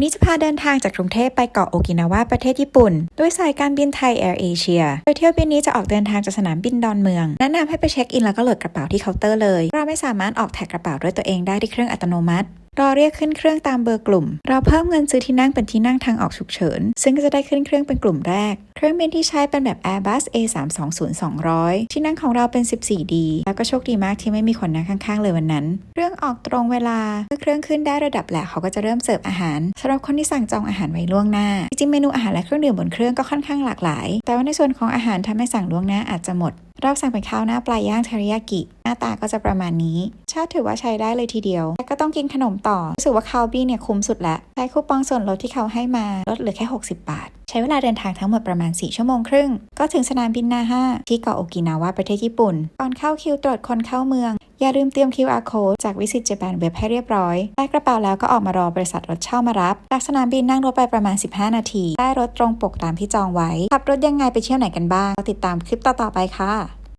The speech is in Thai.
วันนี้จะพาเดินทางจากกรุงเทพไปเกาะโอกินาวาประเทศญี่ปุ่น ด้วยสายการบินไทยแอร์เอเชียโดยเที่ยวบินนี้จะออกเดินทางจากสนามบินดอนเมือง แนะนำให้ไปเช็คอินแล้วก็โหลดกระเป๋าที่เคาน์เตอร์เลย เราไม่สามารถออกแท็กกระเป๋าด้วยตัวเองได้ที่เครื่องอัตโนมัติ รอเรียกขึ้นเครื่องตามเบอร์กลุ่ม เราเพิ่มเงินซื้อที่นั่งเป็นที่นั่งทางออกฉุกเฉิน ซึ่งก็จะได้ขึ้นเครื่องเป็นกลุ่มแรก เครื่องบินที่ใช้เป็นแบบ Airbus A320-200 ที่นั่งของเราเป็น 14D แล้วก็โชคดีมากที่ไม่มีคนนั่งข้างๆ เลยวันนั้น เรื่องออกตรงเวลาเมื่อเครื่องขึ้นได้ระดับแหละเขาก็จะเริ่มเสิร์ฟอาหารสำหรับคนที่สั่งจองอาหารไว้ล่วงหน้า จริงๆเมนูอาหารและเครื่องดื่มบนเครื่องก็ค่อนข้างหลากหลาย แต่ว่าในส่วนของอาหารถ้าไม่สั่งล่วงหน้าอาจจะหมด เราสั่งเป็นข้าวหน้าปลาย่างเทริยากิ หน้าตาก็จะประมาณนี้ ชาติถือว่าใช้ได้เลยทีเดียว แต่ก็ต้องกินขนมต่อ รู้สึกว่าคาวบี้เนี่ยคุ้มสุดละใช้คูปองส่วนลดที่เขาให้มาลดเหลือแค่ 60 บาท ใช้เวลาเดินทางทั้งหมดประมาณ 4 ชั่วโมงครึ่ง ก็ถึงสนามบินนาฮาที่เกาะโอกินาวาประเทศญี่ปุ่นก่อนเข้าคิวตรวจคนเข้าเมือง อย่าลืมเตรียม QR code จาก Visit Japan Web ให้เรียบร้อย ได้กระเป๋าแล้วก็ออกมารอบริษัทรถเช่ามารับ จากสนามบินนั่งรถไปประมาณ 15 นาที ได้รถตรงปกตามที่จองไว้ ขับรถยังไงไปเที่ยวไหนกันบ้าง ติดตามคลิปต่อๆไปค่ะ